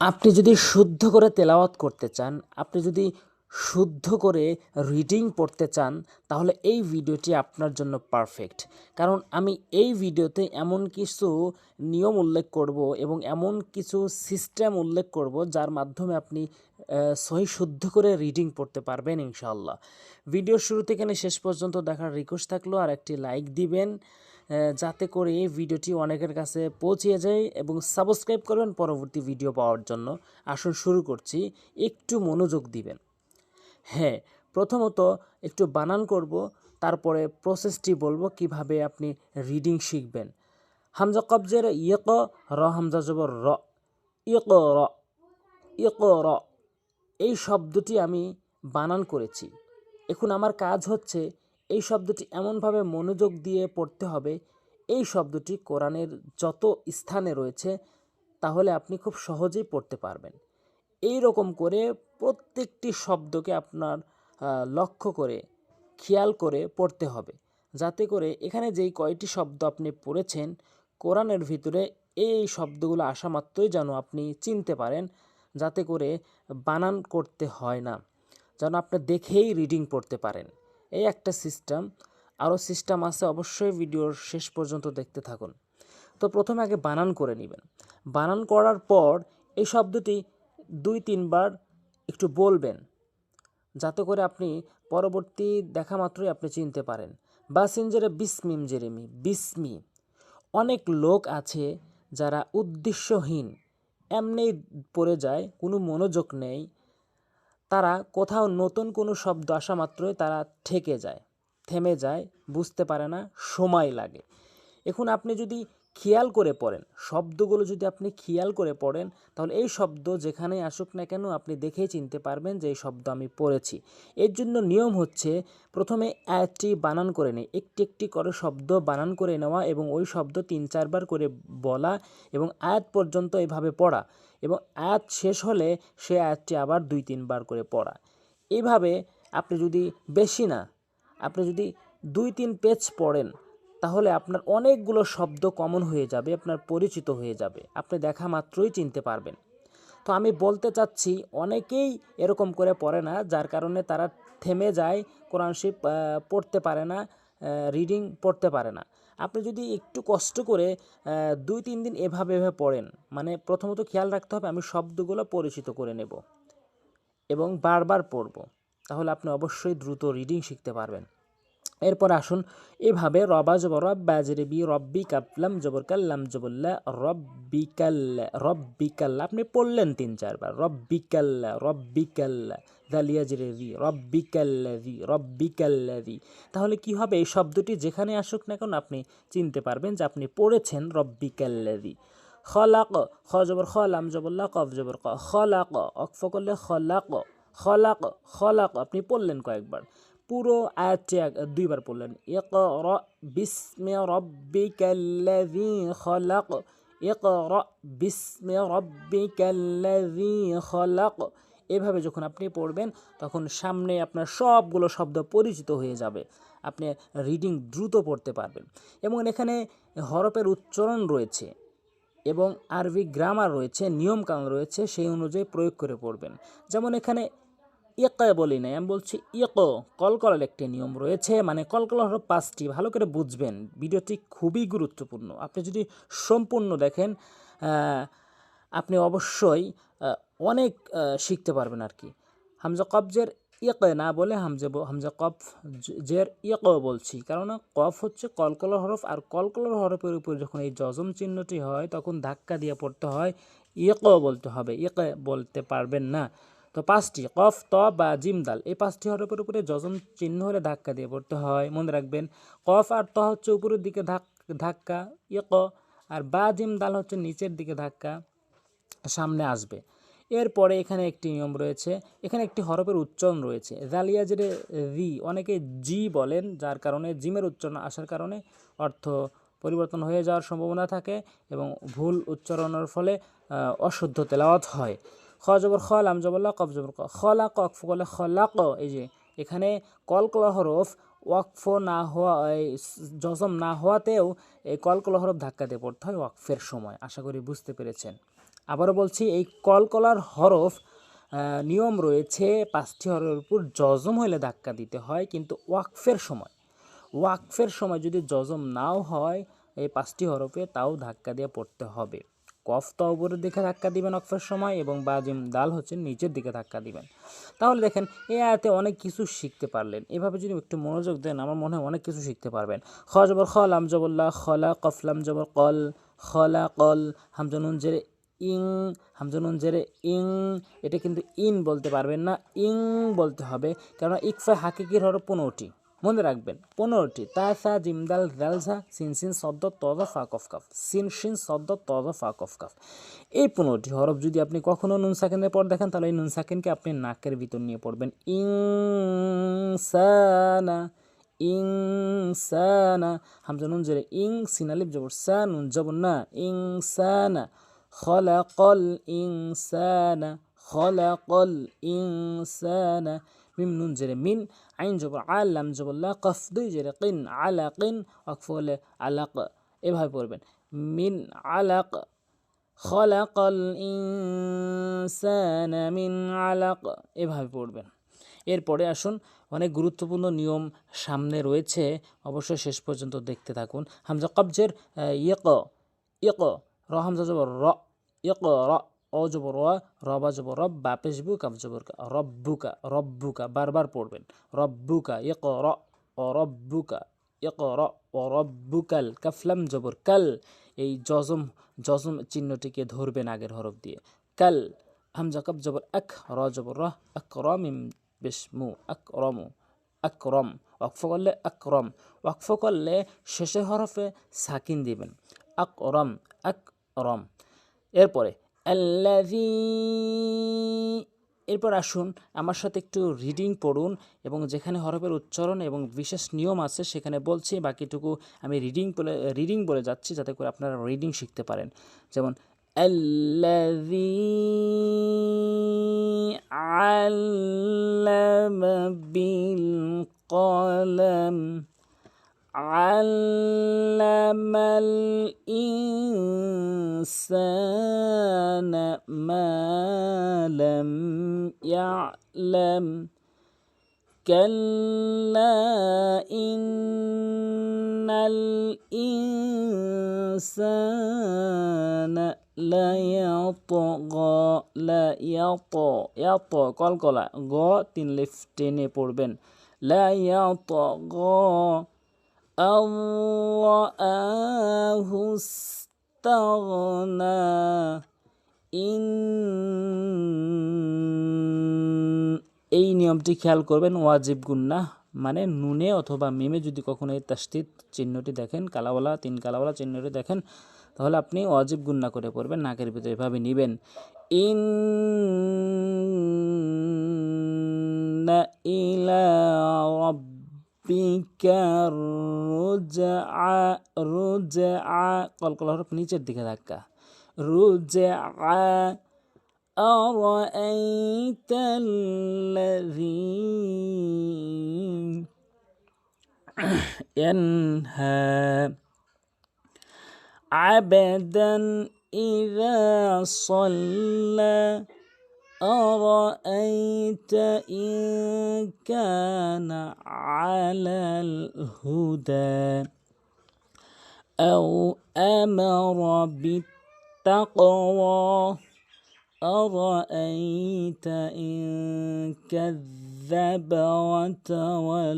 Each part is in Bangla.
আপনি যদি শুদ্ধ করে তেলাওয়াত করতে চান, আপনি যদি শুদ্ধ করে রিডিং পড়তে চান, তাহলে এই ভিডিওটি আপনার জন্য পারফেক্ট কারণ আমি এই ভিডিওতে এমন কিছু নিয়ম উল্লেখ করব এবং এমন কিছু সিস্টেম উল্লেখ করব যার মাধ্যমে আপনি সহি শুদ্ধ করে রিডিং পড়তে পারবেন ইনশাআল্লাহ। ভিডিওর শুরু থেকে শেষ পর্যন্ত দেখার রিকোয়েস্ট থাকল আর একটি লাইক দিবেন। যাতে করে ভিডিওটি অনেকের কাছে পৌঁছে যায় এবং সাবস্ক্রাইব করবেন পরবর্তী ভিডিও পাওয়ার জন্য। আসুন শুরু করছি। একটু মনোযোগ দিবেন। হ্যাঁ প্রথমত একটু বানান করব, তারপরে প্রসেসটি বলব কীভাবে আপনি রিডিং শিখবেন। হামজা কবজের ইয়েক র, হামজা জবর র। ইয়েক র ইয়েক র। এই শব্দটি আমি বানান করেছি। এখন আমার কাজ হচ্ছে এই শব্দটি এমনভাবে মনোযোগ দিয়ে পড়তে হবে, এই শব্দটি কোরআনের যত স্থানে রয়েছে, তাহলে আপনি খুব সহজেই পড়তে পারবেন। এই রকম করে প্রত্যেকটি শব্দকে আপনার লক্ষ্য করে, খেয়াল করে পড়তে হবে। যাতে করে এখানে যেই কয়টি শব্দ আপনি পড়েছেন, কোরআনের ভিতরে এই শব্দগুলো আসা মাত্রই যেন আপনি চিনতে পারেন, যাতে করে বানান করতে হয় না। যেন আপনি দেখেই রিডিং পড়তে পারেন। এই একটা সিস্টেম। আরও সিস্টেম আছে, অবশ্যই ভিডিওর শেষ পর্যন্ত দেখতে থাকুন। তো প্রথমে আগে বানান করে নেবেন। বানান করার পর এই শব্দটি দুই, তিনবার একটু বলবেন, যাতে করে আপনি পরবর্তী দেখা মাত্রই আপনি চিনতে পারেন। বাসিনজেরে বিসমিম জেরেমি, বিসমি। অনেক লোক আছে যারা উদ্দেশ্যহীন, এমনি পড়ে যায়, কোনো মনোযোগ নেই তারা কোথাও নতুন কোনো শব্দ আসা মাত্রই তারা ঠেকে যায়, থেমে যায়, বুঝতে পারে না, সময় লাগে। এখন আপনি যদি খেয়াল করে পড়েন, শব্দগুলো যদি আপনি খেয়াল করে পড়েন, তাহলে এই শব্দ যেখানে আসুক না কেন আপনি দেখেই চিনতে পারবেন যে এই শব্দ আমি পড়েছি। এর জন্য নিয়ম হচ্ছে প্রথমে আয়াতটি বানান করে নেই একটি একটি করে শব্দ বানান করে নেওয়া এবং ওই শব্দ তিন চারবার করে বলা এবং আয়াত পর্যন্ত এভাবে পড়া। এবং আয়াত শেষ হলে সে আয়াতটি আবার দুই, তিনবার করে পড়া। এইভাবে আপনি যদি বেশি না, আপনি যদি দুই, তিন পেজ পড়েন, তাহলে আপনার অনেকগুলো শব্দ কমন হয়ে যাবে, আপনার পরিচিত হয়ে যাবে, আপনি দেখা মাত্রই চিনতে পারবেন। তো আমি বলতে চাচ্ছি, অনেকেই এরকম করে পড়ে না, যার কারণে তারা থেমে যায়, কোরআন শিব পড়তে পারে না রিডিং পড়তে পারে না। আপনি যদি একটু কষ্ট করে দুই, তিন দিন এভাবে এভাবে পড়েন মানে প্রথমত খেয়াল রাখতে হবে আমি শব্দগুলো পরিচিত করে নেব এবং বারবার পড়ব, তাহলে আপনি অবশ্যই দ্রুত রিডিং শিখতে পারবেন। এরপর আসুন এভাবে, রবা জবর বাজরে বি রব্বি কাপলাম জবর কাল্লাম জবল্লা রব্বি কাল্লা রব্বি কাল্লা, আপনি পড়লেন তিন, চারবার রব্বি কাল্লা রব্বি কাল্লা দালিয়া জেরে রি রব্বি কাল্লা রি রব্বি কাল্লা রি তাহলে কি হবে? এই শব্দটি যেখানে আসুক না কেন আপনি চিনতে পারবেন যে আপনি পড়েছেন রব্বি কাল্লা রি খলাক খ জবর খলাম জবল্লা কফ জবর ক। খলাক অক্ফ করলে খলাক খলাক খলাক আপনি পড়লেন কয়েকবার। পুরো আয়াতটি এক- দুইবার পড়লেন। ইকর বিস্মে রব্বিকাল্লাযী, খলাক এক র বিস্মে রব্বিকাল্লাযী, খলাক এভাবে যখন আপনি পড়বেন, তখন সামনে আপনার সবগুলো শব্দ পরিচিত হয়ে যাবে। আপনি রিডিং দ্রুত পড়তে পারবেন। এবং এখানে হরফের উচ্চারণ রয়েছে এবং আরবি গ্রামার রয়েছে, নিয়মকানুন রয়েছে, সেই অনুযায়ী প্রয়োগ করে পড়বেন। যেমন এখানে ইক বলি নাই, আমি বলছি ইক, কলকলার একটি নিয়ম রয়েছে মানে কলকলা হলো পাঁচটি, ভালো করে বুঝবেন। ভিডিওটি খুবই গুরুত্বপূর্ণ। আপনি যদি সম্পূর্ণ দেখেন আপনি অবশ্যই অনেক শিখতে পারবেন আর কি। হামজা কবজের ইক না বলে হামজা হামজা কফ জের ইক বলছি। কারণ কফ হচ্ছে কলকলার হরফ, আর কলকলার হরফের উপর যখন এই যজম চিহ্নটি হয়, তখন ধাক্কা দিয়ে পড়তে হয়, ইক বলতে হবে। ইক বলতে পারবেন না। তো পাঁচটি, কফ, ত, বা জিম, দাল, এই পাঁচটি হরফের উপরে যজম চিহ্ন হলে ধাক্কা দিয়ে পড়তে হয়। মনে রাখবেন, কফ আর ত হচ্ছে উপরের দিকে ধাক- ধাক্কা, ইক, আর বা, জিম, দাল হচ্ছে নিচের দিকে ধাক্কা, সামনে আসবে। এরপরে এখানে একটি নিয়ম রয়েছে, এখানে একটি হরফের উচ্চারণ রয়েছে। জালিয়া জেরে রি, অনেকে জি বলেন, যার কারণে জিমের উচ্চারণ আসার কারণে অর্থ পরিবর্তন হয়ে যাওয়ার সম্ভাবনা থাকে এবং ভুল উচ্চারণের ফলে অশুদ্ধ তেলাওয়াত হয়। খ জবর খ, লাম জবল্লা কফ জবর ক। খলা কফ বলে ক। এই যে এখানে কলকলা হরফ ওয়াকফ না হওয়া জজম না হওয়াতেও এই কলকলা হরফ ধাক্কা দিয়ে পড়তে হয় ওয়াকফের সময়। আশা করি বুঝতে পেরেছেন। আবারও বলছি, এই কলকলার হরফ নিয়ম রয়েছে পাঁচটি হরফের উপর জজম হলে ধাক্কা দিতে হয়, কিন্তু ওয়াকফের সময়। ওয়াকফের সময় যদি জজম নাও হয়, এই পাঁচটি হরফে তাও ধাক্কা দিয়ে পড়তে হবে। কফ তো উপরের দিকে ধাক্কা দিবেন অকফের সময় এবং বাজিম দাল হচ্ছে নিচের দিকে ধাক্কা দিবেন। তাহলে দেখেন এই আয়াতে অনেক কিছু শিখতে পারলেন। এভাবে যদি একটু মনোযোগ দেন, আমার মনে হয় অনেক কিছু শিখতে পারবেন। খ জবর খ, লাম জবল্লা খলা কফলাম জবর কল খলা কল হামজানুন জেরে ইং, হামজানুন জেরে ইং, এটা কিন্তু ইন বলতে পারবেন না, ইং বলতে হবে, কেননা ইকফা হাকিকির হলো পনেরোটি, মনে রাখবেন, পনেরোটি, তা, সা জিমদাল জালসা সিন সিন সদ্দ তদ ফা, কফ সিন সিন সদ্দ তদ ফা, কফ এই পনেরোটি হরফ যদি আপনি কখনো নুন সাকিনের পর দেখেন, তাহলে এই নুন সাকিনকে আপনি নাকের ভিতর নিয়ে পড়বেন, ইং সানা ইং সানা হামজা নুন জেরে ইং সিনালিপ জবর, সা, নুন, জবর, না, ইং সানা خلق الإنسان خلق الإنسان মিম নুন জেরে মিন আইন জবর আলাম জবর লা কফ দুই জেরে কিন আলাকিন অকফ হলে আলাক এভাবে পড়বেন মিন আলাক خلق الإنسان من علق এভাবে পড়বেন এরপরে আসুন অনেক গুরুত্বপূর্ণ নিয়ম সামনে রয়েছে অবশ্যই শেষ পর্যন্ত দেখতে থাকুন হামজা কবজের ইয়েক ইয়েক র হামজা জবর র ইয়েক র ও জবর রবা জবর রব, বা পেশবু কাব জবর কা, রব্বুকা রব্বুকা, বারবার পড়বেন। রব্বুকা ইয়েক র ও রব্বুকা ইয়েক র ও রব্বুকাল কাফলাম জবর কাল, এই জজম জজম চিহ্নটিকে ধরবেন আগের হরফ দিয়ে। কাল, হামজা কাব জবর এক র জবর র আকরমিম বিসমু আকরমু, আকরম। ওয়াকফ করলে আকরম, ওয়াকফ করলে শেষের হরফে সাকিন দিবেন। আকরম আকরম। এরপরে আল্লাযী এরপর আসুন আমার সাথে একটু রিডিং পড়ুন এবং যেখানে হরফের উচ্চারণ এবং বিশেষ নিয়ম আছে সেখানে বলছি বাকিটুকু আমি রিডিং বলে রিডিং বলে যাচ্ছি যাতে করে আপনারা রিডিং শিখতে পারেন যেমন الذي علم بالقلم علم الإنسان ما لم يعلم كلا إن الإنسان লায়াতগা লায়াত ইয়াত কলকলা গ তিন লিফ টেনে পড়বেন ইস্তাগনা ইন এই নিয়মটি খেয়াল করবেন, ওয়াজিব গুন্না মানে নুনে অথবা মিমে যদি কখনো এই তাস্তিত চিহ্নটি দেখেন, কালাওয়ালা, তিন কালাওয়ালা চিহ্নটি দেখেন, তাহলে আপনি অজীব গুন্না করে পড়বেন, নাকের ভিতরে এভাবে নেবেন। ইন ইলা রব্বিকা রুজআ রুজআ কলকল হরফ নিচের দিকে ধাক্কা রুজআ أرأيت الذي ينهى عبدا إذا صلى أرأيت إن كان على الهدى أو أمر بالتقوى؟ أرأيت إن كذب وتولى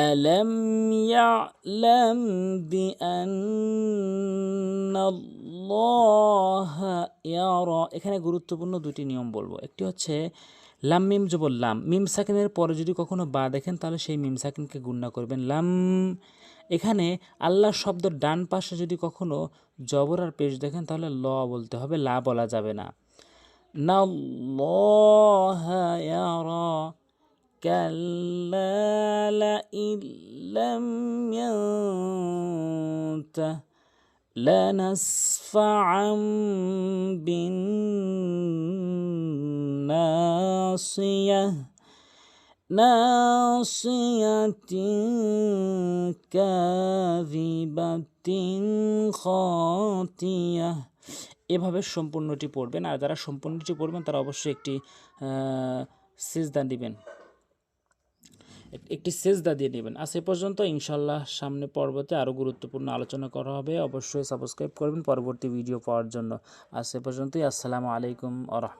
ألم يعلم بأن الله يرى এখানে গুরুত্বপূর্ণ দুটি নিয়ম বলবো একটি হচ্ছে লাম মিম জবর লাম মিম সাকিনের পরে যদি কখনো বা দেখেন তাহলে সেই মিম সাকিনকে গুণনা করবেন লাম এখানে আল্লাহ শব্দ ডান পাশে যদি কখনো জবর আর পেশ দেখেন তাহলে ল বলতে হবে লা বলা যাবে না না كلا لئن لم ينته لنسفعا بالناصية ناصية كاذبة خاطية এভাবে সম্পূর্ণটি পড়বেন আর যারা সম্পূর্ণটি পড়বেন তারা অবশ্যই একটি সিজদা দিবেন এক- একটি সেজদা দিয়ে নেবেন। আর সে পর্যন্ত ইনশাল্লাহ সামনে পর্বতে আরও গুরুত্বপূর্ণ আলোচনা করা হবে। অবশ্যই সাবস্ক্রাইব করবেন পরবর্তী ভিডিও পাওয়ার জন্য। আর সে পর্যন্তই। আসসালামু আলাইকুম আ